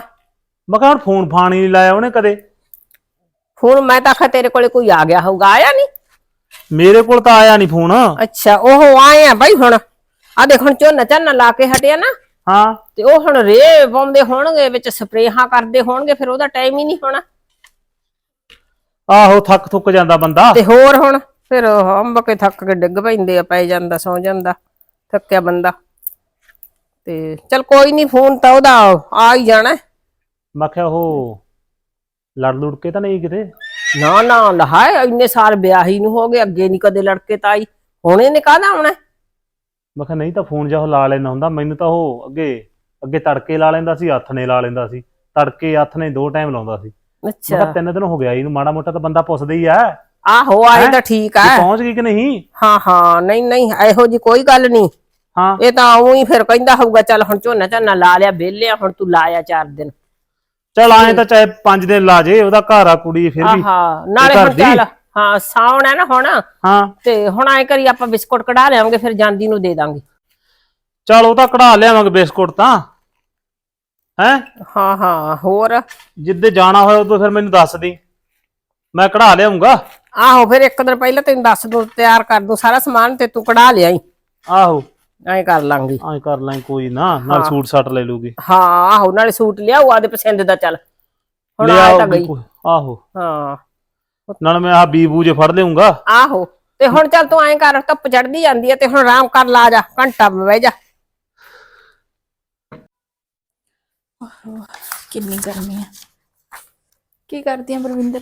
[SPEAKER 4] ਮੈਂ ਕਿਹਾ ਹੁਣ ਫੋਨ ਹੀ ਨਹੀਂ ਲਾਇਆ ਉਹਨੇ ਕਦੇ।
[SPEAKER 5] ਹੁਣ ਮੈਂ ਤਾਂ ਆਖਿਆ ਤੇਰੇ ਕੋਲੇ ਕੋਈ ਆ ਗਿਆ ਹੋਊਗਾ ਆਇਆ ਨਹੀਂ?
[SPEAKER 4] ਮੇਰੇ ਕੋਲ ਤਾਂ ਆਇਆ ਨਹੀਂ ਫੋਨ।
[SPEAKER 5] ਅੱਛਾ ਉਹ ਆਏ ਆ ਬਾਈ ਹੁਣ। ਆ ਦੇਖ ਹੁਣ ਝੋਨਾ ਝਾਨਾ ਲਾ ਕੇ ਹਟਿਆ ਨਾ।
[SPEAKER 4] ਹਾਂ।
[SPEAKER 5] ਤੇ ਉਹ ਹੁਣ ਰੇ ਪਾਉਂਦੇ ਹੋਣਗੇ ਵਿੱਚ ਸਪਰੇਹਾਂ ਕਰਦੇ ਹੋਣਗੇ ਫਿਰ ਉਹਦਾ ਟਾਈਮ ਹੀ ਨਹੀਂ ਹੋਣਾ।
[SPEAKER 4] ਆਹੋ ਥੱਕ ਥੁੱਕ ਜਾਂਦਾ ਬੰਦਾ।
[SPEAKER 5] ਤੇ ਹੋਰ ਹੁਣ ਫਿਰ ਅੰਬ ਕੇ ਥੱਕ ਕੇ ਡਿੱਗ ਪੈਂਦੇ ਆ ਪੈ ਜਾਂਦਾ ਸੌ ਜਾਂਦਾ ਥੱਕਿਆ ਬੰਦਾ। ਤੇ ਚਲ ਕੋਈ ਨਹੀਂ ਫੋਨ ਤਾਂ ਉਹਦਾ ਆ ਹੀ ਜਾਣਾ।
[SPEAKER 4] ਮੈਂ ਕਿਹਾ ਉਹ ਲੜ ਲੁੜ ਕੇ ਤਾਂ ਨਹੀਂ ਕਿਤੇ?
[SPEAKER 5] ਨਾ ਨਾ ਲਹਾਏ ਇੰਨੇ ਸਾਲ ਵਿਆਹੀ ਨੂੰ ਹੋ ਗਏ ਅੱਗੇ ਨਹੀਂ ਕਦੇ ਲੜਕੇ ਤਾਂ ਆਈ। ਹੁਣ ਇਹਨੇ ਕਾਹਦਾ ਆਉਣਾ?
[SPEAKER 4] ਮੈਂ ਕਿਹਾ ਨਹੀਂ ਤਾਂ ਫੋਨ ਜਿਹਾ ਉਹ ਲਾ ਲੈਂਦਾ ਹੁੰਦਾ ਮੈਨੂੰ ਤਾਂ ਉਹ ਅੱਗੇ ਅੱਗੇ ਤੜਕੇ ਲਾ ਲੈਂਦਾ ਸੀ ਹੱਥ ਨੇ ਲਾ ਲੈਂਦਾ ਸੀ। ਤੜਕੇ ਹੱਥ ਨੇ ਦੋ ਟਾਈਮ ਲਾਉਂਦਾ ਸੀ। ਮੈਂ ਕਿਹਾ
[SPEAKER 5] ਅੱਛਾ
[SPEAKER 4] ਤਿੰਨ ਦਿਨ ਹੋ ਗਿਆ ਇਹਨੂੰ ਮਾੜਾ ਮੋਟਾ ਤਾਂ ਬੰਦਾ ਪੁੱਛਦਾ ਹੀ ਆ।
[SPEAKER 5] ਆਹੋ ਆਏ
[SPEAKER 4] ਹੈਂ?
[SPEAKER 5] ਤਾਂ ਠੀਕ
[SPEAKER 4] ਵੀ
[SPEAKER 5] ਆ
[SPEAKER 4] ਪਹੁੰਚ ਗਈ ਕਿ ਨਹੀਂ?
[SPEAKER 5] ਹਾਂ ਹਾਂ ਨਹੀਂ ਨਹੀਂ ਇਹੋ ਜੀ ਕੋਈ ਗੱਲ ਨਹੀਂ।
[SPEAKER 4] ਹਾਂ।
[SPEAKER 5] ਇਹ ਤਾਂ ਉਹੀ ਫਿਰ ਕਹਿੰਦਾ ਹੋਊਗਾ ਚੱਲ ਹੁਣ ਝੋਨਾ ਝਾਨਾ ਲਾ ਲਿਆ ਵਿਹਲਿਆ ਹੁਣ ਤੂੰ ਲਾਇਆ ਚਾਰ ਦਿਨ।
[SPEAKER 4] ਚਲ ਆਏ ਤਾਂ ਚਾਹੇ 5 ਦਿਨ ਲਾ ਜੇ ਉਹਦਾ ਘਰ ਆ ਕੁੜੀ ਫਿਰ ਵੀ।
[SPEAKER 5] ਆਹਾ ਨਾਲੇ ਹੁਣ? ਚੱਲ ਹਾਂ ਸਾਉਣ ਹੈ ਨਾ ਹੁਣ।
[SPEAKER 4] ਹਾਂ।
[SPEAKER 5] ਤੇ ਹੁਣ ਐ ਕਰੀ ਆਪਾਂ ਬਿਸਕੁਟ ਕਢਾ ਲਿਆਵਾਂਗੇ ਫਿਰ ਜਾਂਦੀ ਨੂੰ ਦੇ ਦਾਂਗੇ।
[SPEAKER 4] ਚਲ ਉਹ ਤਾਂ ਕਢਾ ਲਿਆਵਾਂਗੇ ਬਿਸਕੁਟ ਤਾਂ। ਹੈ?
[SPEAKER 5] ਹਾਂ ਹਾਂ ਹੋਰ?
[SPEAKER 4] ਜਿੱਦੇ ਜਾਣਾ ਹੋਇਆ ਉਦੋਂ ਫਿਰ ਮੈਨੂੰ ਦੱਸ ਦੀ। ਮੈਂ ਕਢਾ ਲਿਆਉਂਗਾ।
[SPEAKER 5] ਆਹੋ ਫਿਰ ਇੱਕ ਦਿਨ ਪਹਿਲਾਂ ਤੈਨੂੰ ਦੱਸ ਦੂੰ ਤਿਆਰ ਕਰ ਦੂੰ ਸਾਰਾ ਸਮਾਨ ਤੇ ਤੂੰ ਕਢਾ ਲਿਆਈ।
[SPEAKER 4] ਆਹੋ।
[SPEAKER 5] ਐਂ ਕਰ ਲਾਂਗੇ।
[SPEAKER 4] ਐਂ ਕਰ ਲਾਂ ਕੋਈ ਨਾ ਨਾਲ ਸੂਟ ਸੱਟ ਲੈ ਲੂਗੀ।
[SPEAKER 5] ਹਾਂ ਆਹੋ ਨਾਲੇ ਸੂਟ ਲਿਆਓ ਆਦੇ ਪਸੰਦ ਦਾ ਚੱਲ। ਹੁਣ ਆ ਤਾਂ ਗਈ।
[SPEAKER 4] ਆਹੋ।
[SPEAKER 5] ਹਾਂ।
[SPEAKER 4] ਨਾਲ ਮੈਂ ਆ ਬੀਬੂ ਜੇ ਫੜ ਲਿਆਉਂਗਾ
[SPEAKER 5] ਆਹੋ ਤੇ ਹੁਣ ਚੱਲ ਤੂੰ ਐਂ ਕਰ ਧੁੱਪ ਚੜਦੀ ਜਾਂਦੀ ਹੈ ਤੇ ਹੁਣ ਆਰਾਮ ਕਰ ਲਾ ਜਾ ਘੰਟਾ ਬਹਿ ਜਾ।
[SPEAKER 3] ਕਿੰਨੀ ਗਰਮੀ ਆ। ਕੀ ਕਰਦੀ ਆ ਬਰਵਿੰਦਰ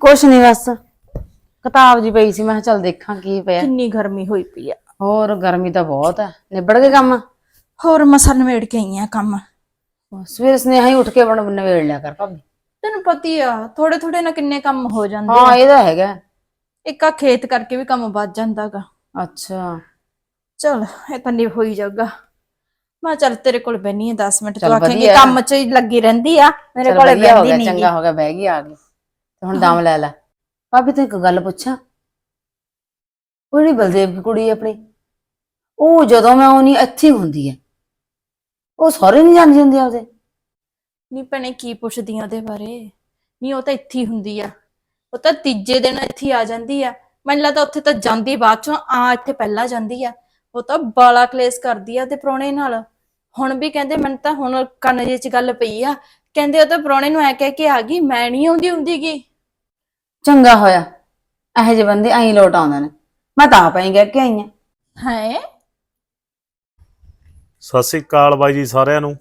[SPEAKER 2] ਕੁਛ ਨਹੀਂ ਬਸ ਕਿਤਾਬ ਜੀ ਪਈ ਸੀ ਮੈਂ ਕਿਹਾ ਚੱਲ ਦੇਖਾਂ ਕੀ ਪਿਆ।
[SPEAKER 3] ਕਿੰਨੀ ਗਰਮੀ ਹੋਈ ਪਈ ਆ।
[SPEAKER 2] ਹੋਰ ਗਰਮੀ ਤਾਂ ਬਹੁਤ ਹੈ ਨਿਬੜ ਗਏ ਕੰਮ?
[SPEAKER 3] ਹੋਰ ਮਸਾ ਨਵੇੜ ਕੇ ਆਈ ਆ ਕੰਮ।
[SPEAKER 2] ਸਵੇਰ ਸਨੇਹਾ ਹੀ ਉੱਠ ਕੇ ਬਣ ਨਵੇੜ ਲਿਆ ਕਰ ਭਾਬੀ।
[SPEAKER 3] ਤੈਨੂੰ ਪਤੀ ਆ ਥੋੜੇ ਥੋੜੇ ਨਾ ਕਿੰਨੇ ਕੰਮ ਹੋ ਜਾਂਦੇ
[SPEAKER 2] ਹਾਂ
[SPEAKER 3] ਆ।
[SPEAKER 2] ਇਹਦਾ ਹੈਗਾ।
[SPEAKER 3] ਇੱਕ ਆ ਖੇਤ ਕਰਕੇ ਵੀ ਕੰਮ ਵੱਧ ਜਾਂਦਾਗਾ
[SPEAKER 2] ਅੱਛਾ।
[SPEAKER 3] ਚਲ ਇਹ ਤਾਂ ਨਹੀਂ ਹੋਈ ਜਾਊਗਾ। ਮੈਂ ਚੱਲ ਤੇਰੇ ਕੋਲ ਬੈਣੀ ਆ 10 ਮਿੰਟ। ਤੂੰ ਆਖੇਂਗੀ। ਕੰਮ 'ਚ ਹੀ ਲੱਗੀ ਰਹਿੰਦੀ ਆ ਮੇਰੇ ਕੋਲੇ
[SPEAKER 2] ਵਧੀਆ ਹੋ
[SPEAKER 3] ਬੈਠੀ
[SPEAKER 2] ਗਿਆ
[SPEAKER 3] ਨਹੀਂ
[SPEAKER 2] ਚੰਗਾ ਹੋ ਗਿਆ ਬਹਿ ਗਈ ਆ ਗਈ ਤੇ ਹੁਣ ਦਮ ਲੈ ਲੈ। ਭਾਬੀ ਤੈਨੂੰ ਇੱਕ ਗੱਲ ਪੁੱਛਾਂ? ਜਿਹੜੀ ਬਲਦੇਵ ਦੀ ਕੁੜੀ ਆਪਣੀ? ਉਹ ਜਦੋਂ ਮੈਂ ਆਉਣੀ ਇੱਥੇ ਹੁੰਦੀ ਹੈ। ਉਹ ਸਾਰੇ ਨਹੀਂ ਜਾਂਦੀ ਹੁੰਦੀ ਆਪਦੇ।
[SPEAKER 3] ਨਹੀਂ ਭੈਣੇ ਕੀ ਪੁੱਛਦੀ ਆ ਉਹਦੇ ਬਾਰੇ? ਨਹੀਂ ਉਹ ਤਾਂ ਇੱਥੇ ਹੀ ਹੁੰਦੀ ਆ। ਉਹ ਤਾਂ ਤੀਜੇ ਦਿਨ ਇੱਥੇ ਹੀ ਆ ਜਾਂਦੀ ਆ। ਮੈਨੂੰ ਲੱਗਦਾ ਉੱਥੇ ਤਾਂ ਜਾਂਦੀ ਬਾਅਦ ਚੋਂ ਆ ਇੱਥੇ ਪਹਿਲਾਂ ਜਾਂਦੀ ਆ। ਉਹ ਤਾਂ ਬਾਲਾ ਕਲੇਸ ਕਰਦੀ ਆ ਤੇ ਪ੍ਰਾਹੁਣੇ ਨਾਲ। ਹੁਣ ਵੀ ਕਹਿੰਦੇ ਮੈਨੂੰ ਤਾਂ ਹੁਣ ਕੰਨ ਜੇ ਚ ਗੱਲ ਪਈ ਆ। ਕਹਿੰਦੇ ਉਹ ਤਾਂ ਪ੍ਰਾਹੁਣੇ ਨੂੰ ਐ ਕਹਿ ਕੇ ਆ ਗਈ ਮੈਂ ਨਹੀਂ ਆਉਂਦੀ ਹੁੰਦੀਗੀ।
[SPEAKER 2] ਚੰਗਾ ਹੋਇਆ। ਇਹੋ ਜਿਹੇ ਬੰਦੇ ਐਂ ਲੋਟ ਆਉਂਦੇ ਨੇ। ਮੈਂ ਤਾਂ ਆਪ ਐਂ ਕਹਿ ਕੇ ਆਈ ਹਾਂ।
[SPEAKER 3] ਹੈ?
[SPEAKER 4] ਸਤਿ ਸ੍ਰੀ ਅਕਾਲ ਬਾਈ ਜੀ ਸਾਰਿਆਂ ਨੂੰ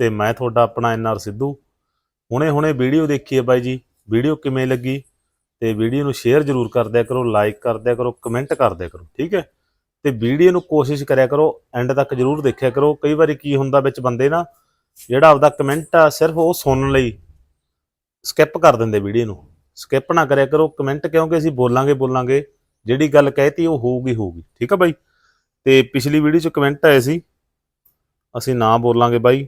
[SPEAKER 4] ਤੇ ਮੈਂ ਤੁਹਾਡਾ ਆਪਣਾ ਐਨਆਰ ਸਿੱਧੂ। ਹੁਣੇ ਹੁਣੇ ਵੀਡੀਓ ਦੇਖੀ ਹੈ ਬਾਈ ਜੀ। ਵੀਡੀਓ ਕਿਵੇਂ ਲੱਗੀ? ਤੇ ਵੀਡੀਓ ਨੂੰ ਸ਼ੇਅਰ ਜ਼ਰੂਰ ਕਰ ਦਿਆ ਕਰੋ, ਲਾਈਕ ਕਰ ਦਿਆ ਕਰੋ, ਕਮੈਂਟ ਕਰ ਦਿਆ ਕਰੋ, ਠੀਕ ਹੈ? ਤੇ ਵੀਡੀਓ ਨੂੰ ਕੋਸ਼ਿਸ਼ ਕਰਿਆ ਕਰੋ, ਐਂਡ ਤੱਕ ਜ਼ਰੂਰ ਦੇਖਿਆ ਕਰੋ। ਕਈ ਵਾਰੀ ਕੀ ਹੁੰਦਾ ਵਿੱਚ ਬੰਦੇ ਨਾ, ਜਿਹੜਾ ਆਪਦਾ ਕਮੈਂਟ ਆ, ਸਿਰਫ ਉਹ ਸੁਣਨ ਲਈ ਸਕਿਪ ਕਰ ਦਿੰਦੇ ਵੀਡੀਓ ਨੂੰ। ਸਕਿਪ ਨਾ ਕਰਿਆ ਕਰੋ, ਕਮੈਂਟ ਕਿਉਂਕਿ ਅਸੀਂ ਬੋਲਾਂਗੇ ਬੋਲਾਂਗੇ, ਜਿਹੜੀ ਗੱਲ ਕਹਿਤੀ ਉਹ ਹੋਊਗੀ ਹੋਊਗੀ। ਠੀਕ ਹੈ ਬਾਈ? ਤੇ ਪਿਛਲੀ ਵੀਡੀਓ 'ਚ ਕਮੈਂਟ ਆਏ ਸੀ ਅਸੀਂ ਨਾਂ ਬੋਲਾਂਗੇ ਬਾਈ।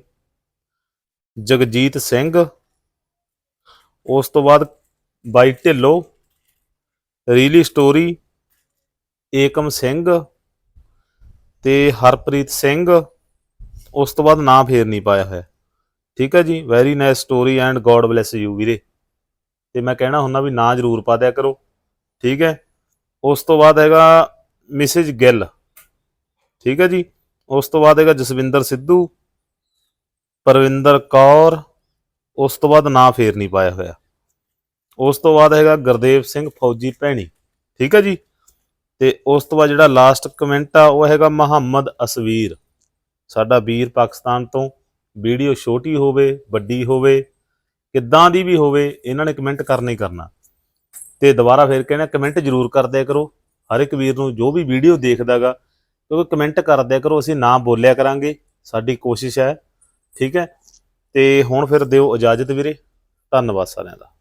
[SPEAKER 4] ਜਗਜੀਤ ਸਿੰਘ, ਉਸ ਤੋਂ ਬਾਅਦ ਬਾਈ ਢਿੱਲੋਂ, ਰੀਲੀ ਸਟੋਰੀ, ਏਕਮ ਸਿੰਘ ਤੇ ਹਰਪ੍ਰੀਤ ਸਿੰਘ, ਉਸ ਤੋਂ ਬਾਅਦ ਨਾਂ ਫੇਰ ਨਹੀਂ ਪਾਇਆ ਹੋਇਆ। ਠੀਕ ਹੈ ਜੀ very nice story and God bless you ਵੀਰੇ। ਤੇ ਮੈਂ ਕਹਿਣਾ ਹੁੰਦਾ ਵੀ ਨਾਂ ਜ਼ਰੂਰ ਪਾ ਦਿਆ ਕਰੋ। ਠੀਕ ਹੈ, ਉਸ ਤੋਂ ਬਾਅਦ ਹੈਗਾ ਮਿਸਿਜ ਗਿੱਲ। ਠੀਕ ਹੈ ਜੀ ਉਸ ਤੋਂ ਬਾਅਦ ਹੈਗਾ ਜਸਵਿੰਦਰ ਸਿੱਧੂ, ਪਰਵਿੰਦਰ ਕੌਰ, ਉਸ ਤੋਂ ਬਾਅਦ ਨਾਂ ਫੇਰ ਨਹੀਂ ਪਾਇਆ ਹੋਇਆ। ਉਸ ਤੋਂ ਬਾਅਦ ਹੈਗਾ ਗੁਰਦੇਵ ਸਿੰਘ ਫੌਜੀ ਭੈਣੀ, ਠੀਕ ਹੈ ਜੀ? ਤੇ ਉਸ ਤੋਂ ਬਾਅਦ ਜਿਹੜਾ ਲਾਸਟ ਕਮੈਂਟ ਆ, ਉਹ ਹੈਗਾ ਮੁਹੰਮਦ ਅਸਵੀਰ। ਸਾਡਾ ਵੀਰ ਪਾਕਿਸਤਾਨ ਤੋਂ, ਵੀਡੀਓ ਛੋਟੀ ਹੋਵੇ, ਵੱਡੀ ਹੋਵੇ, ਕਿੱਦਾਂ ਦੀ ਵੀ ਹੋਵੇ, ਇਹਨਾਂ ਨੇ ਕਮੈਂਟ ਕਰਨਾ ਹੀ ਕਰਨਾ। ਤੇ ਦੁਬਾਰਾ ਫੇਰ ਕਹਿੰਦਾ ਕਮੈਂਟ ਜ਼ਰੂਰ ਕਰ ਕਰੋ। ਹਰ ਇੱਕ ਵੀਰ ਨੂੰ ਜੋ ਵੀ ਵੀਡੀਓ ਦੇਖਦਾਗਾ ਕਿਉਂਕਿ ਕਮੈਂਟ ਕਰਦਿਆ ਕਰੋ, ਅਸੀਂ ਨਾ ਬੋਲਿਆ ਕਰਾਂਗੇ। ਸਾਡੀ ਕੋਸ਼ਿਸ਼ ਹੈ। ਠੀਕ ਹੈ? ਤੇ ਹੁਣ ਫਿਰ ਦਿਓ ਇਜਾਜ਼ਤ ਵੀਰੇ। ਧੰਨਵਾਦ ਸਾਰਿਆਂ ਦਾ।